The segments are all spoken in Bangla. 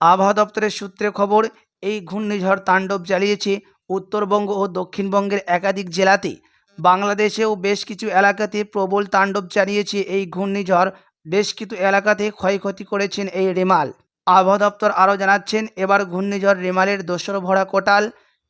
আবহাওয়া দপ্তরের সূত্রে খবর, এই ঘূর্ণিঝড় তাণ্ডব চালিয়েছে উত্তরবঙ্গ ও দক্ষিণবঙ্গের একাধিক জেলাতে। বাংলাদেশেও বেশ কিছু এলাকাতে প্রবল তাণ্ডব চালিয়েছে এই ঘূর্ণিঝড়। বেশ কিছু এলাকাতে ক্ষয়ক্ষতি করেছেন এই রেমাল। আবহাওয়া দপ্তর আরও জানাচ্ছেন, এবার ঘূর্ণিঝড় রেমালের দোসর ভরা কোটাল,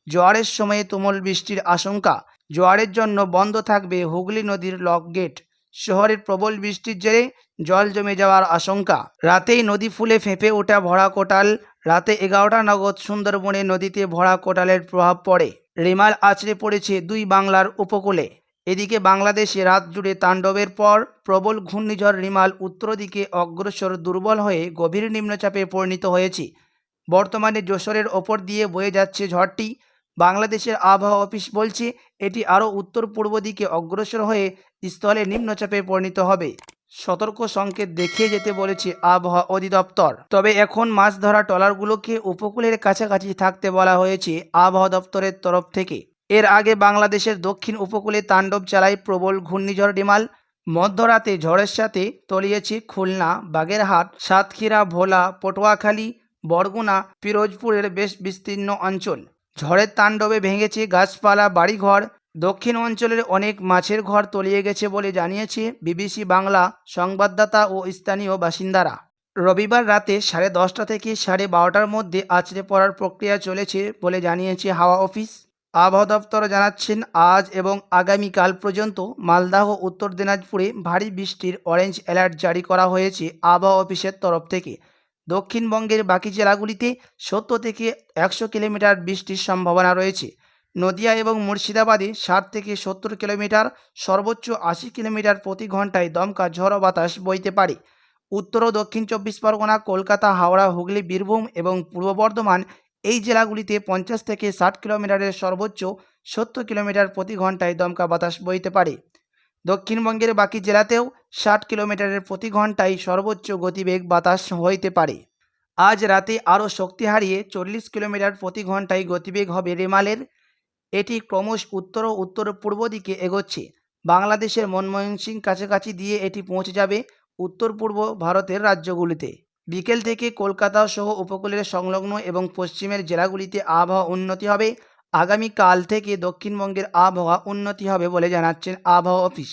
জোয়ারের সময়ে তুমল বৃষ্টির আশঙ্কা। জোয়ারের জন্য বন্ধ থাকবে হুগলি নদীর লক গেট শহরের প্রবল বৃষ্টির জেরে জল জমে যাওয়ার আশঙ্কা। রাতেই নদী ফুলে ফেঁপে ওঠা ভরা কোটাল, রাতে এগারোটা নগদ সুন্দরবনে নদীতে ভরা কোটালের প্রভাব পড়ে। রেমাল আছড়ে পড়েছে দুই বাংলার উপকূলে। এদিকে বাংলাদেশে রাত জুড়ে তাণ্ডবের পর প্রবল ঘূর্ণিঝড় রিমাল উত্তর দিকে অগ্রসর দুর্বল হয়ে গভীর নিম্নচাপে পরিণত হয়েছে। বর্তমানে যশোরের ওপর দিয়ে বয়ে যাচ্ছে ঝড়টি। বাংলাদেশের আবহাওয়া অফিস বলছে, এটি আরও উত্তর পূর্ব দিকে অগ্রসর হয়ে স্থলে নিম্নচাপে পরিণত হবে। সতর্ক সংকেত দেখিয়ে যেতে বলেছে আবহাওয়া অধিদপ্তর। তবে এখন মাছ ধরা ট্রলারগুলোকে উপকূলের কাছাকাছি থাকতে বলা হয়েছে আবহাওয়া দপ্তরের তরফ থেকে। এর আগে বাংলাদেশের দক্ষিণ উপকূলে তাণ্ডব চালায় প্রবল ঘূর্ণিঝড় ডিমাল। মধ্যরাতে ঝড়ের সাথে তলিয়েছে খুলনা, বাগেরহাট, সাতক্ষীরা, ভোলা, পটুয়াখালী, বরগুনা, পিরোজপুরের বেশ বিস্তীর্ণ অঞ্চল। ঝড়ের তাণ্ডবে ভেঙেছে গাছপালা, বাড়িঘর দক্ষিণ অঞ্চলের অনেক মাছের ঘর তলিয়ে গেছে বলে জানিয়েছে বিবিসি বাংলা সংবাদদাতা ও স্থানীয় বাসিন্দারা। রবিবার রাতে সাড়ে দশটা থেকে সাড়ে বারোটার মধ্যে আছড়ে পড়ার প্রক্রিয়া চলেছে বলে জানিয়েছে হাওয়া অফিস। আবহাওয়া দপ্তর জানাচ্ছেন, আজ এবং আগামীকাল পর্যন্ত মালদাহ, উত্তর দিনাজপুরে ভারী বৃষ্টির অরেঞ্জ অ্যালার্ট জারি করা হয়েছে আবহাওয়া অফিসের তরফ থেকে। দক্ষিণবঙ্গের বাকি জেলাগুলিতে সত্তর থেকে একশো কিলোমিটার বৃষ্টির সম্ভাবনা রয়েছে। নদিয়া এবং মুর্শিদাবাদে ষাট থেকে সত্তর কিলোমিটার, সর্বোচ্চ আশি কিলোমিটার প্রতি ঘন্টায় দমকা ঝড়ো বাতাস বইতে পারে। উত্তর ও দক্ষিণ চব্বিশ পরগনা, কলকাতা, হাওড়া, হুগলি, বীরভূম এবং পূর্ব বর্ধমান এই জেলাগুলিতে পঞ্চাশ থেকে ষাট কিলোমিটারের সর্বোচ্চ সত্তর কিলোমিটার প্রতি ঘন্টায় দমকা বাতাস বইতে পারে। দক্ষিণবঙ্গের বাকি জেলাতেও ষাট কিলোমিটারের প্রতি ঘন্টায় সর্বোচ্চ গতিবেগ বাতাস হইতে পারে। আজ রাতে আরও শক্তি হারিয়ে চল্লিশ কিলোমিটার প্রতি ঘন্টায় গতিবেগ হবে রেমালের। এটি ক্রমশ উত্তর ও উত্তর পূর্ব দিকে এগোচ্ছে। বাংলাদেশের মনমোহন সিং কাছাকাছি দিয়ে এটি পৌঁছে যাবে উত্তর পূর্ব ভারতের রাজ্যগুলিতে। বিকেল থেকে কলকাতা সহ উপকূলের সংলগ্ন এবং পশ্চিমের জেলাগুলিতে আবহাওয়া উন্নতি হবে। আগামীকাল থেকে দক্ষিণবঙ্গের আবহাওয়া উন্নতি হবে বলে জানাচ্ছেন আবহাওয়া অফিস।